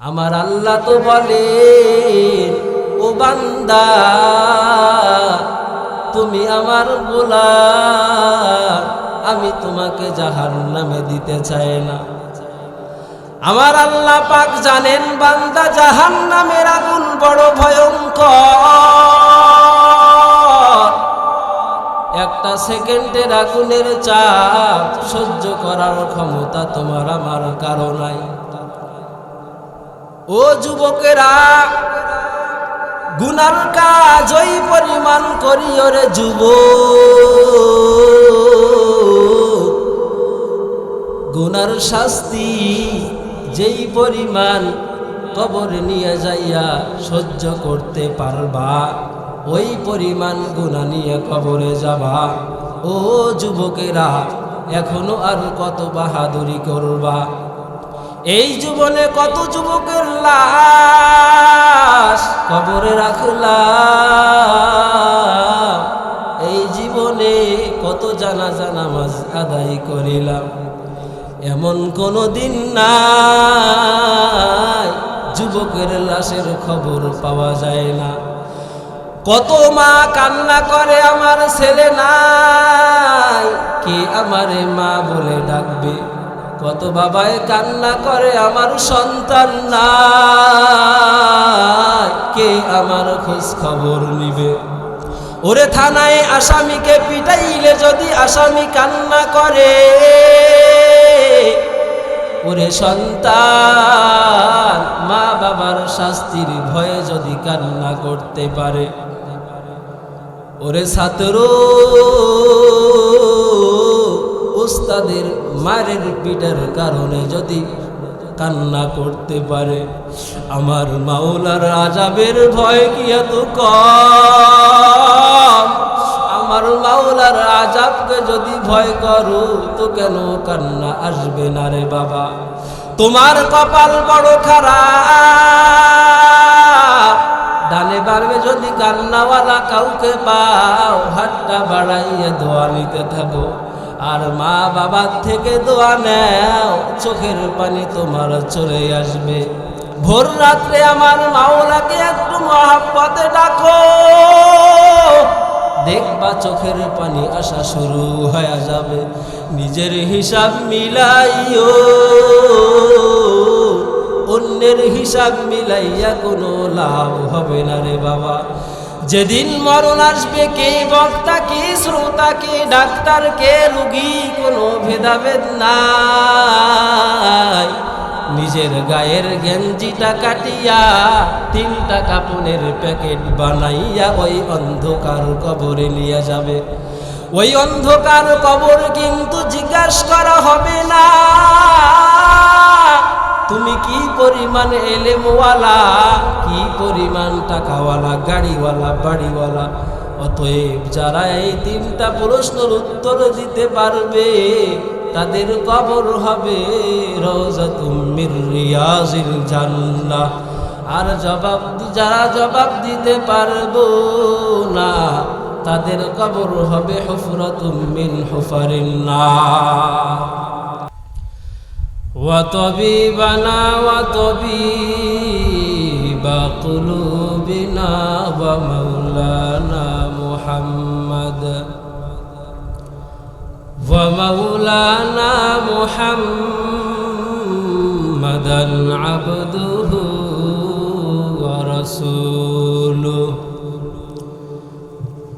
আমার আল্লাহ তো বলে ও বান্দা, তুমি আমার গোলাম, আমি তোমাকে জাহার নামে দিতে চাই না। আমার আল্লাহ পাক জানেন, বান্দা জাহান নামের আগুন বড় ভয়ঙ্কর। একটা সেকেন্ডের আগুনের চাপ সহ্য করার ক্ষমতা তোমার আমার কারও নাই। ও যুবকেরা, গুনার কাজ ওই পরিমাণ করি ওরে যুব গুনার শাস্তি যেই পরিমাণ কবরে নিয়ে যাইয়া সহ্য করতে পারবা, ওই পরিমাণ গুণা নিয়ে কবরে যাবা। ও যুবকেরা, এখনও আর কত বাহাদুরি করবা? এই জীবনে কত যুবকের লাশ? কবরে রাখলাম। এই জীবনে কত জানা জানা মাজ আদায় করিলাম। এমন কোনো দিন নাই, যুবকের লাশের খবর পাওয়া যায় না। কত মা কান্না করে আমার ছেলে নাই, কে আমারে মা বলে ডাকবে? কত বাবায় কান্না করে, আমার সন্তান নাই। কে আমার খোঁজ খবর নিবে? ওরে থানায় আসামিকে পিটাইলে যদি আসামি কান্না করে, ওরে সন্তান, মা বাবার শাস্তির ভয়ে যদি কান্না করতে পারে, ওরে ছাত্র উস্তাদের মারের পিটার কারণে যদি কান্না করতে পারে। আমার মাওলার আজাবের ভয় কি এত আমার মাওলার আজাবকে যদি ভয় করো, তো কেন কান্না আসবে না রে বাবা? তোমার কপাল বড় খারাপ। ডানে বাড়বে যদি কান্নাওয়ালা কাউকে পাও, হাতটা বাড়াইয়া দোয়া নিতে থাকো। আর মা বাবার থেকে দোয়া নেও, চোখের পানি তোমার চলে আসবে। ভোর রাত্রে আমার মাওলাকে একটু মহাব্বতে ডাকো। দেখবা চোখের পানি আসা শুরু হয়ে যাবে। নিজের হিসাব মিলাইও। অন্যের হিসাব মিলাইয়া কোনো লাভ হবে না রে বাবা। যেদিন মরণ আসবে, কে বক্তা, কে শ্রোতা, কে ডাক্তার, কে রুগী, কোনো ভেদাভেদ নাই। নিজের গায়ের গেঞ্জিটা কাটিয়া, তিনটা কাপনের প্যাকেট বানাইয়া ওই অন্ধকার কবরে নিয়ে যাবে। ওই অন্ধকার কবর কিন্তু জিজ্ঞাসা করা হবে না। তুমি কি পরিমাণ এলেমওয়ালা? কি পরিমাণ টাকাওয়ালা, গাড়িওয়ালা, বাড়িওয়ালা? অতএব যারা এই তিনটা প্রশ্নের উত্তর দিতে পারবে, তাদের কবর হবে মির রিয়াজিল জান্নাহ। আর জবাব যারা জবাব দিতে পারব না, তাদের কবর হবে হুফরাতুম মিন হুফারিন্নার وطبيبنا وطبيب قلوبنا ومولانا محمد ومولانا محمدا عبده ورسوله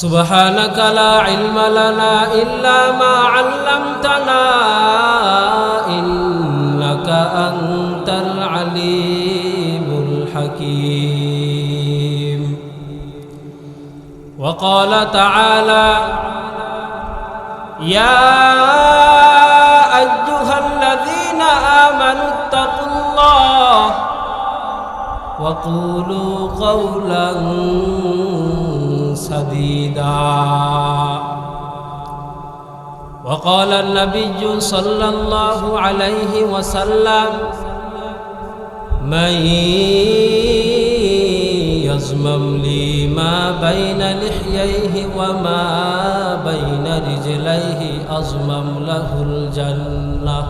سبحانك لا علم لنا إلا ما علمتنا إنك أنت العليم الحكيم. وقال تعالى يا أيها الذين آمنوا اتقوا الله وقولوا قولا سديدا وقال النبي صلى الله عليه وسلم من يزمم لي ما بين لحييه وما بين رجليه أزمم له الجنة.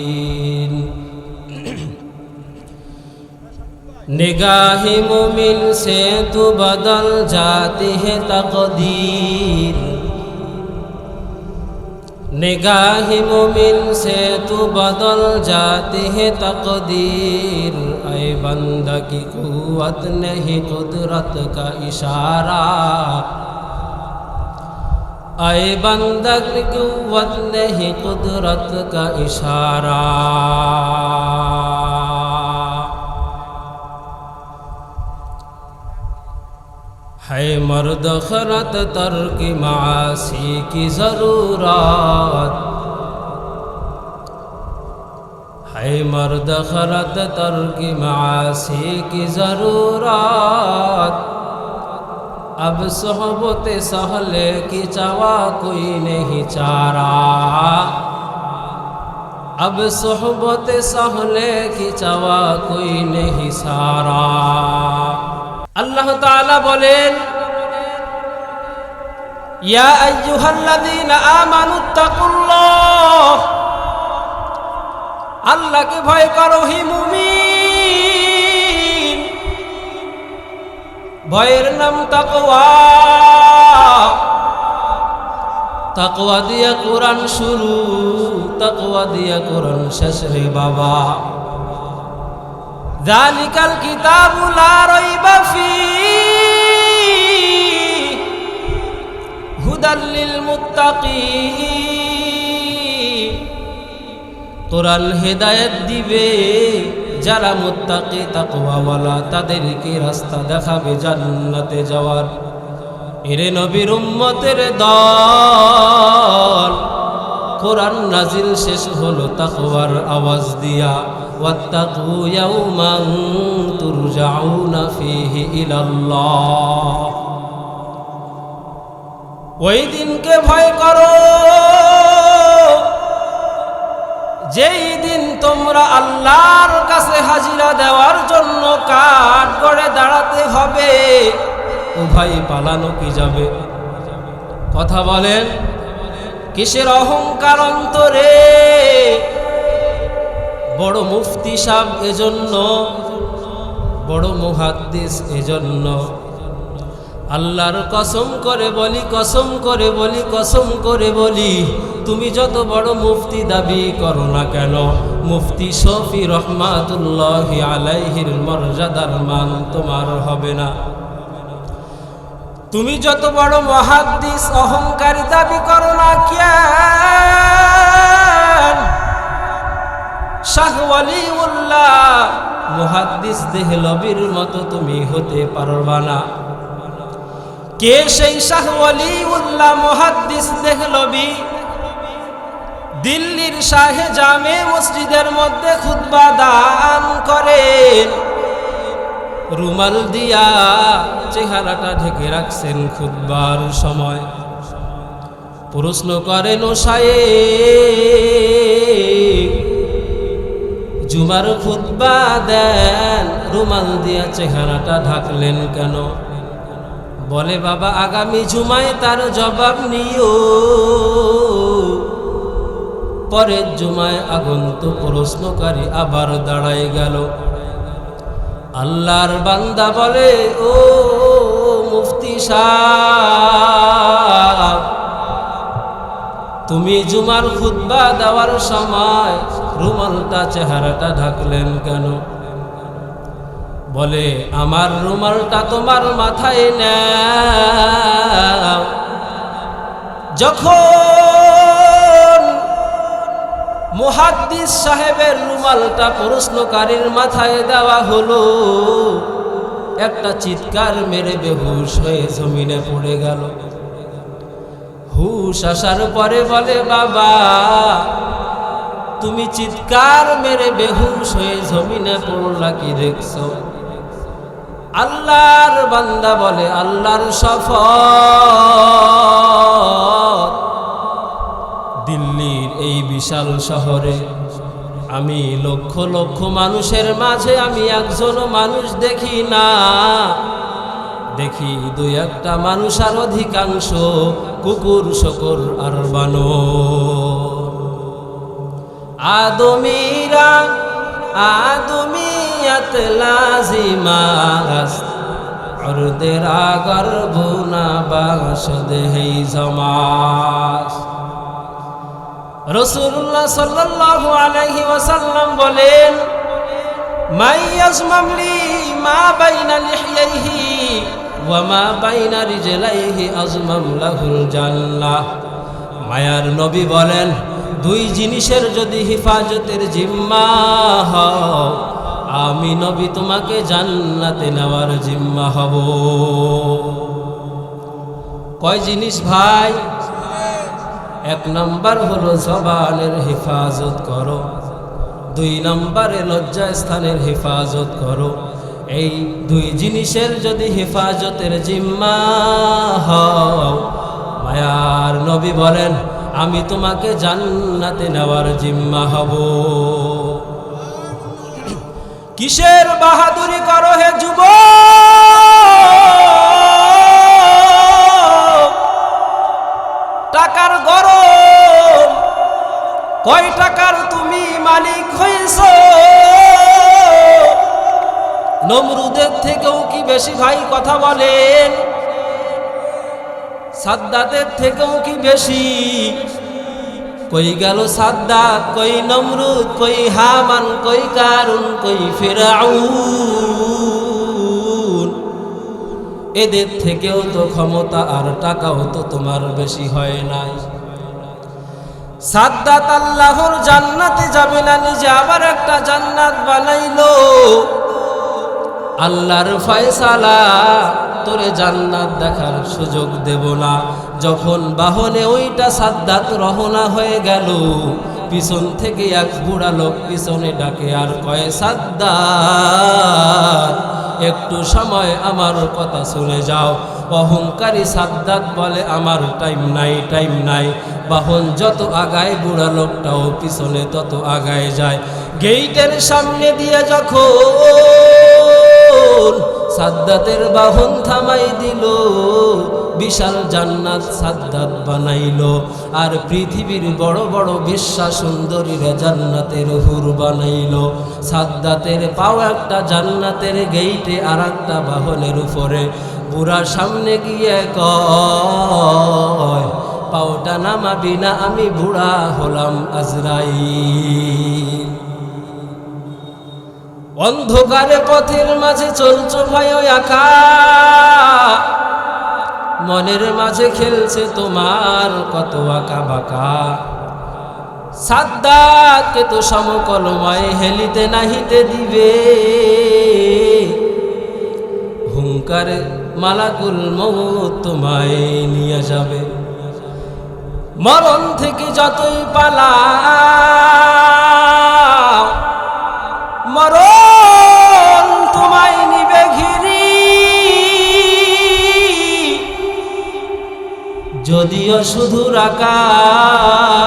निगाह मुमिन से तो बदल जाती है तकदीर निगाह मुमिन से तो बदल जाती है तकदीर ऐ बंदा की कुवत नहीं कुदरत का इशारा ऐ बंदा की कुवत नहीं कुदरत का इशारा ہے مرد خرت تر کی معاشی کی ضرورات ہے مرد خرت تر کی معاشی کی ضرورات اب صحبت سہل کی چوا کوئی نہیں چارا اب صحبت سہلے کی چوا کوئی نہیں سارا আল্লাহ বলেন আল্লাহকে ভয় করো হি মুমিন, ভয়ের নাম তাকওয়া তাকওয়া দিয়া কোরআন শুরু, তাকওয়া দিয়া কোরআন শেষ রে বাবা। জালিকাল কিতাবু লা রাইবা ফি লিল মুত্তাকিন কোরআন হেদায়েত দিবে যারা মুত্তাকি তাকওয়াওয়ালা তাদেরকে রাস্তা দেখাবে জান্নাতে যাওয়ার। এরে নবীর উম্মতের দল, কোরআন নাজিল শেষ হলো তাকওয়ার আওয়াজ দিয়া। ওয়াত্তাকু ইয়াউমান তুরজাউনা ফীহি ইলাল্লাহ। ওই দিনকে ভয় করো, যেই দিন তোমরা আল্লাহর কাছে হাজিরা দেওয়ার জন্য কাঠ গড়ে দাঁড়াতে হবে উভয় পালানো কি যাবে? কথা বলেন, কিসের অহংকার অন্তরে? বড় মুফতি সাহ এজন্য, বড় মুহাদ্দিস এজন্য। আল্লাহর কসম করে বলি, কসম করে বলি, কসম করে বলি, তুমি যত বড় মুফতি দাবি করো না কেন? মুফতি শফি রহমাতুল্লাহ আলাইহির মর্যাদার মান তোমার হবে না। তুমি যত বড় মহাদ্দিস, অহংকারী দাবি করো না কেন? শাহ ওয়ালিউল্লাহ, মুহাদ্দিস দেহলবির মতো তুমি হতে না। কে সেই শাহ ওয়ালিউল্লাহ দেহলবি? দিল্লির শাহে জামে মসজিদের মধ্যে খুতবা দান করেন। রুমাল দিয়া চেহারাটা ঢেকে রাখছেন খুতবার সময়। প্রশ্ন করেন ও জুমার খুতবা দেন, রুমাল দিয়া চেহারাটা ঢাকলেন কেন? বলে, বাবা, আগামী জুমায় তার জবাব নিও। পরের জুমায় আগন্ত প্রশ্নকারী আবার দাঁড়ায় গেল। আল্লাহর বান্দা বলে, ও মুফতি সাহ তুমি জুমার খুতবা দেওয়ার সময় রুমালটা চেহারাটা ঢাকলেন কেন? বলে, আমার রুমালটা তোমার মাথায় নাও। যখন মুহাদ্দিস সাহেবের রুমালটা প্রশ্নকারীর মাথায় দেওয়া হলো, একটা চিৎকার মেরে বেহুশ হয়ে জমিনে পড়ে গেল। হুশ আসার পরে বলে, বাবা তুমি চিৎকার মেরে বেহুশ হয়ে জমিনে পড়লা কি দেখছ। আল্লাহর বান্দা বলে, আল্লাহর শপথ। দিল্লির এই বিশাল শহরে আমি লক্ষ লক্ষ মানুষের মাঝে আমি একজনও মানুষ দেখি না। দেখি দুই একটা মানুষ আর অধিকাংশ কুকুর, শকর আর বানো আদমিরা, আদমিয়াত লাজিমাস অর্দেরা গর্বনা বাসদ হেই জমাস। রসুল্লাহ সাল্লাল্লাহু আলাইহি ওয়াসাল্লাম বলেন, মাই ইয়াজমামলি মা বাইনা লিহইহি ওয়া মা বাইনা রিজলাইহি আজমাম লাহুল জান্নাহ। মায়ার নবী বলেন দুই জিনিসের যদি হিফাজতের জিম্মা হও, আমি নবী তোমাকে জান্নাতে নেওয়ার জিম্মা হব। কয় জিনিস ভাই? এক নম্বর হলো জবানের হেফাজত করো। দুই নম্বরে লজ্জা স্থানের হেফাজত করো। এই দুই জিনিসের যদি হেফাজতের জিম্মা হও, মায়ার নবী বলেন আমি তোমাকে জান্নাতে নেওয়ার জিম্মা হব। কিসের বাহাদুরি করো হে যুবক টাকার গরম। কয় টাকার তুমি মালিক হয়েছ? নমরুদের থেকেও কি বেশি ভাই কথা বলেন? সাদ্দাতের থেকেও কি বেশি? কই গেল সাদ্দাত কই নমরুদ, কই হামান, কই কারুন, কই ফেরাউন? এদের থেকেও তো ক্ষমতা আর টাকাও তো তোমার বেশি হয় নাই। সাদ্দাত আল্লাহর জান্নাতে যাবে না, নিজে আবার একটা জান্নাত বানাইল। আল্লাহর ফয়সালা তোরে জান্নাত দেখার সুযোগ দেব না। যখন বাহনে ওইটা সাদ্দাত রহনা হয়ে গেল, পিছন থেকে এক বুড়া লোক পিছনে ডাকে, আর কয়, সাদ্দাত, একটু সময় আমার কথা শুনে যাও। অহংকারী সাদ্দাত বলে, আমার টাইম নাই টাইম নাই। বাহন যত আগায়, বুড়া লোকটাও পিছনে তত আগায় যায়। গেইটের সামনে দিয়ে যখন সাদ্দাতের বাহন থামাই দিল, বিশাল জান্নাত সাদ্দাত বানাইল। আর পৃথিবীর বড় বড় বিশ্বা সুন্দরীরা জান্নাতের হুর বানাইল। সাদ্দাতের পাও একটা জান্নাতের গেইটে আর একটা বাহনের উপরে। বুড়া সামনে গিয়ে কয়, পাওটা নামাবি না, আমি বুড়া হলাম আজরাইল। অন্ধকারে পথের মাঝে চলছ ভয় আঁকা মনের মাঝে খেলছে তোমার কত আঁকা বাঁকা সাদ্দাকে তো সমকলময় হেলিতে নাহিতে দিবে। হুঙ্কারে মালাকুল মৌত তোমায় নিয়ে যাবে। মরণ থেকে যতই পালা শুধু আকাশ,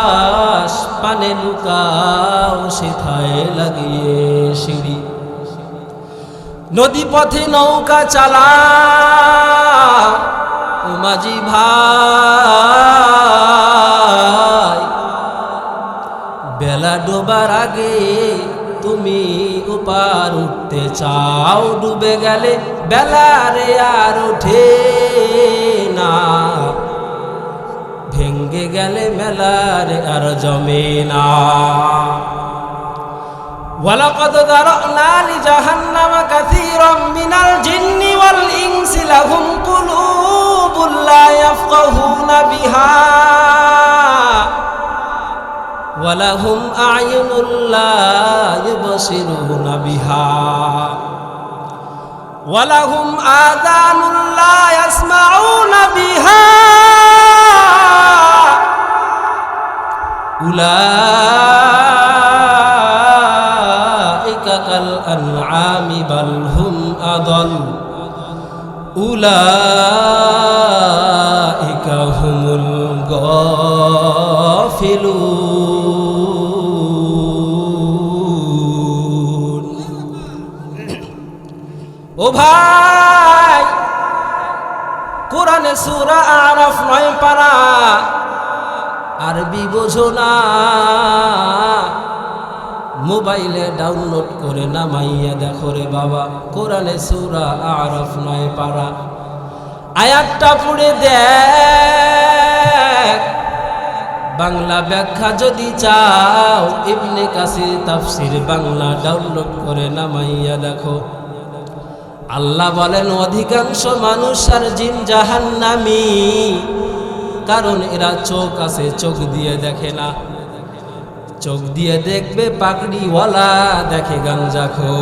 পানে লুকাও, সেথায় লাগিয়ে সিঁড়ি। নদী পথে নৌকা চালা, উমাজি ভাই, বেলা ডোবার আগে তুমি উপার উঠতে চাও, ডুবে গেলে বেলারে আর ওঠে না। ভেঙ্গে গেলে মেলারে আর জমে না ولقد ذرأنا لجهنم كثيرا من الجن والإنس لهم قلوب لا يفقهون بها ولهم أعين لا يبصرون بها ولهم آذان لا يسمعون بها أولئك كالأنعام بل هم أضل أولئك هم الغافلون ও ভাই কোরআনে সূরা আরাফ নয় পারা আরবি বোঝো না। মোবাইলে ডাউনলোড করে নামাইয়া দেখো রে বাবা, কোরআনে সূরা আরাফ নয় পারা। আয়াতটা পড়ে দেখ। বাংলা ব্যাখ্যা যদি চাও, ইবনে কাছে তাফসির বাংলা ডাউনলোড করে নামাইয়া দেখো। আল্লাহ বলেন, অধিকাংশ মানুষ আর জিন জাহান্নামি। কারণ এরা চোখ আছে, চোখ দিয়ে দেখে না। চোখ দিয়ে দেখবে পাকড়িওয়ালা দেখে গাঞ্জা খো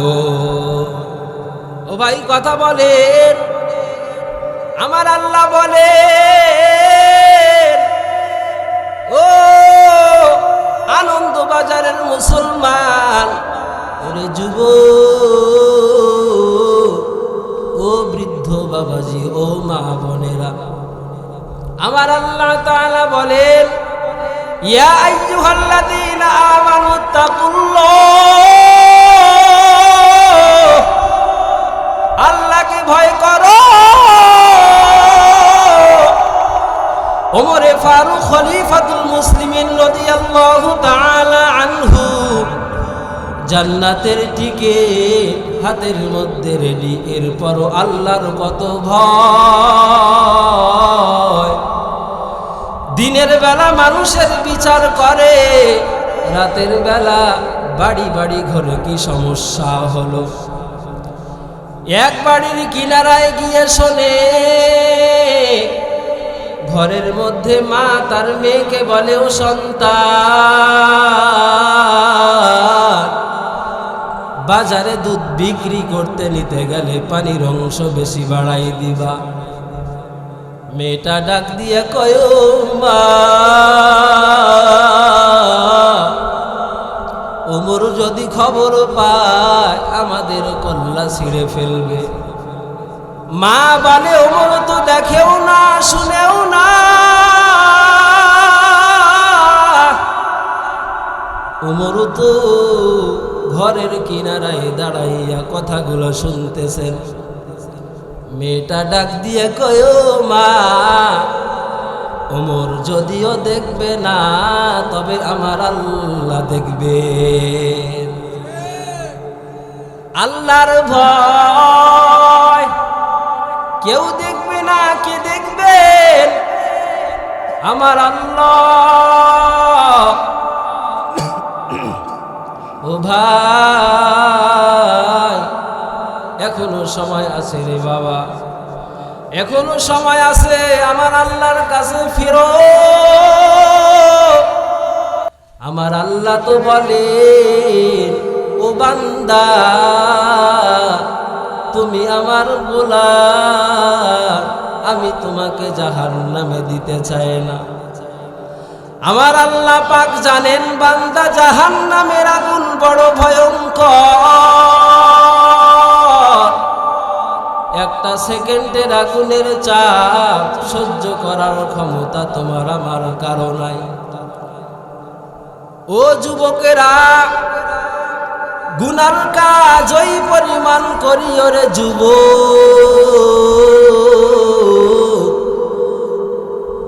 ও ভাই, কথা বলেন। আমার আল্লাহ বলে ও আনন্দ বাজারের মুসলমান, ওরে যুব, ও বৃদ্ধ বাবাজি, ও মা বোনেরা আমার আল্লাহ তাআলা বলেন, ইয়া আল্লাহকে ভয় করো। ওমরে ফারুক খলিফাতুল মুসলিমিন রাদিয়াল্লাহু তাআলা আনহু জান্নাতের টিকে হাতের মধ্যে রেডি। এরপরও আল্লাহর কত ভয়? দিনের বেলা মানুষের বিচার করে। রাতের বেলা বাড়ি বাড়ি ঘরে কি সমস্যা হলো? এক বাড়ির কিনারায় গিয়ে শোনে, ঘরের মধ্যে মা তার মেয়েকে বলেও সন্তান, বাজারে দুধ বিক্রি করতে নিতে গেলে পানির অংশ বেশি বাড়াই দিবা। মেয়েটা ডাক দিয়ে কয় মা। ওমর যদি খবর পায়, আমাদের কল্লা ছিঁড়ে ফেলবে। মা বলে, ওমর তো দেখেও না, শুনেও না। ওমর তো ঘরের কিনারায় দাঁড়াইয়া কথাগুলো শুনতেছেন। মেয়েটা ডাক দিয়ে কয় মা, ওমর যদিও দেখবে না, তবে আমার আল্লাহ দেখবে। আল্লাহর ভয়, কেউ দেখবে না কে দেখবে? আমার আল্লাহ। ও ভাই। এখনও সময় আছে রে বাবা। এখনও সময় আছে, আমার আল্লাহর কাছে ফিরো। আমার আল্লাহ তো বলে, ও বান্দা, তুমি আমার গোলা আমি তোমাকে জাহার নামে দিতে চাই না। আমার আল্লাহ পাক জানেন বান্দা জাহান নামের আগুন বড় ভয়ঙ্কর। একটা সেকেন্ডের আগুনের চাপ সহ্য করার ক্ষমতা তোমার আমার কারও নাই। ও যুবকেরা, গুনার কাজ ওই পরিমাণ করি ওরে যুব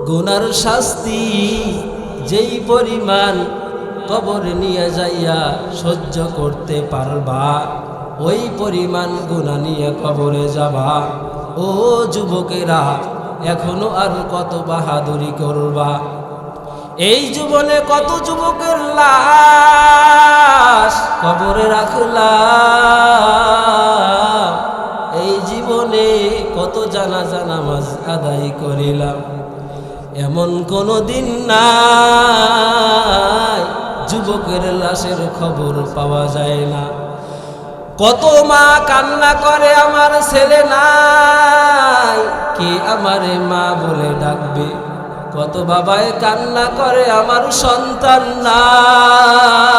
গুনার শাস্তি যেই পরিমাণ কবরে নিয়ে যাইয়া সহ্য করতে পারবা। ওই পরিমাণ গুণা নিয়ে কবরে যাবা। ও যুবকেরা, এখনও আর কত বাহাদুরি করবা। এই জীবনে কত যুবকের লাশ কবরে রাখলা এই জীবনে কত জানা জানা মাজ আদায় করিলাম। এমন কোনো দিন নাই, যুবকের লাশের খবর পাওয়া যায় না। কত মা কান্না করে, আমার ছেলে নাই। কে আমারে মা বলে ডাকবে? কত বাবায় কান্না করে, আমার সন্তান নাই।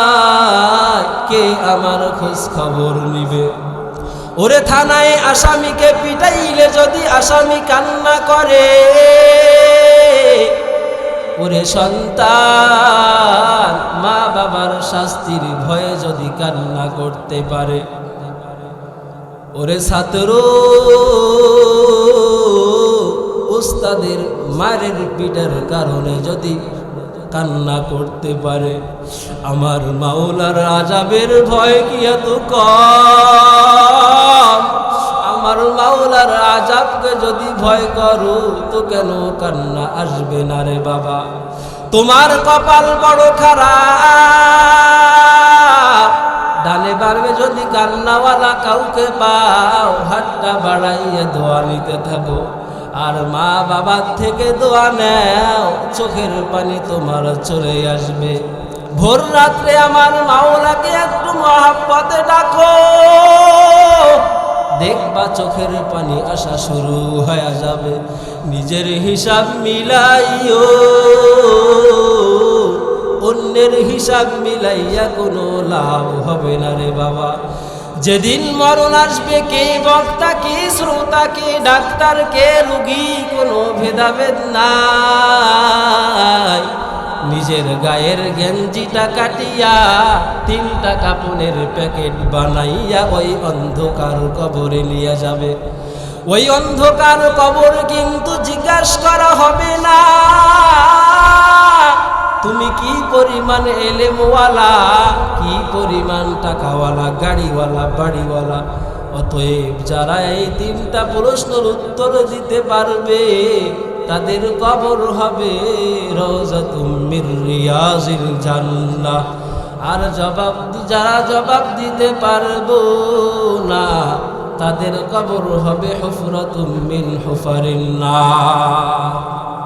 কে আমার খোঁজ খবর নিবে? ওরে থানায় আসামিকে পিটাইলে যদি আসামি কান্না করে, ওরে সন্তান মা বাবার শাস্তির ভয়ে যদি কান্না করতে পারে। ওরে ছাত্র উস্তাদের মারের পিটার কারণে যদি কান্না করতে পারে, আমার মাওলার আজাবের ভয় কি এত আমার মাওলার আজাবকে যদি ভয় করো, তো কেন কান্না আসবে না রে বাবা? তোমার কপাল বড় খারাপ। যদি কান্নাওয়ালা কাউকে পাও, হাতটা বাড়াইয়ে দোয়া নিতে থাকো। আর মা বাবার থেকে দোয়া নেও, চোখের পানি তোমার চলে আসবে। ভোর রাত্রে আমার মাওলাকে একটু মহাব্বতে ডাকো। দেখবা চোখের পানি আসা শুরু হয়ে যাবে। নিজের হিসাব মিলাইও। অন্যের হিসাব মিলাইয়া কোনো লাভ হবে না রে বাবা। যেদিন মরণ আসবে, কে বক্তা, কে শ্রোতা, কে ডাক্তার, কে রুগী, কোনো ভেদাভেদ নাই। নিজের গায়ের গেঞ্জিটা কাটিয়া তিনটা কাপড়ের প্যাকেট বানাইয়া ওই অন্ধকার কবরে নিয়ে যাবে। ওই অন্ধকার কবর কিন্তু জিজ্ঞাসা করা হবে না। তুমি কি পরিমাণ এলেমওয়ালা? কি পরিমাণ টাকাওয়ালা, গাড়িওয়ালা, বাড়িওয়ালা? অতএব যারা এই তিনটা প্রশ্নের উত্তর দিতে পারবে, তাদের কবর হবে রিয়াজিল জান্নাহ। আর জবাব যারা জবাব দিতে পারব না, তাদের কবর হবে হুফরাতুম মিন হুফারিন নার